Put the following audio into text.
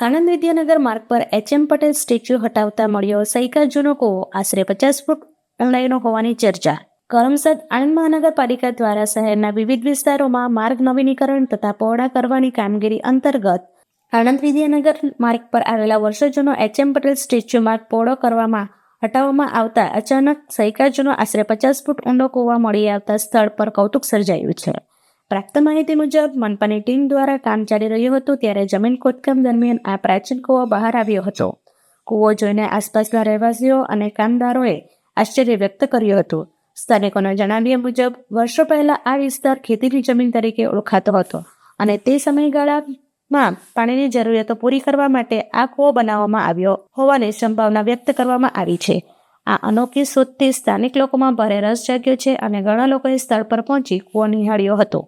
આણંદ વિદ્યાનગર માર્ગ પર H M Patel statue હટાવતા મળ્યો સૈકા જૂનો કૂવો. આશરે પચાસ ફૂટ ઊંડાઈનો હોવાની ચર્ચા. કરમસદ આણંદ મહાનગરપાલિકા દ્વારા શહેરના વિવિધ વિસ્તારોમાં માર્ગ નવીનીકરણ તથા પહોળા કરવાની કામગીરી અંતર્ગત આણંદ વિદ્યાનગર માર્ગ પર આવેલા વર્ષો જૂનો એચ પટેલ સ્ટેચ્યુ માર્ગ પહોળો કરવામાં હટાવવામાં આવતા અચાનક સૈકા જૂનો આશરે પચાસ ફૂટ ઊંડો કૂવા મળી આવતા સ્થળ પર કૌતુક સર્જાયું છે. પ્રાપ્ત માહિતી મુજબ મનપાની ટીમ દ્વારા કામ ચાલી રહ્યું હતું ત્યારે જમીન ખોદકામ દરમિયાન આ પ્રાચીન કૂવો બહાર આવ્યો હતો. કૂવો જોઈને આસપાસના રહેવાસીઓ અને કામદારોએ આશ્ચર્ય વ્યક્ત કર્યું હતું. સ્થાનિકોના જણાવ્યા મુજબ, વર્ષો પહેલા આ વિસ્તાર ખેતીની જમીન તરીકે ઓળખાતો હતો અને તે સમયગાળામાં પાણીની જરૂરિયાતો પૂરી કરવા માટે આ કૂવો બનાવવામાં આવ્યો હોવાની સંભાવના વ્યક્ત કરવામાં આવી છે. આ અનોખી શોધથી સ્થાનિક લોકોમાં ભારે રસ જાગ્યો છે અને ઘણા લોકોએ સ્થળ પર પહોંચી કૂવો નિહાળ્યો હતો.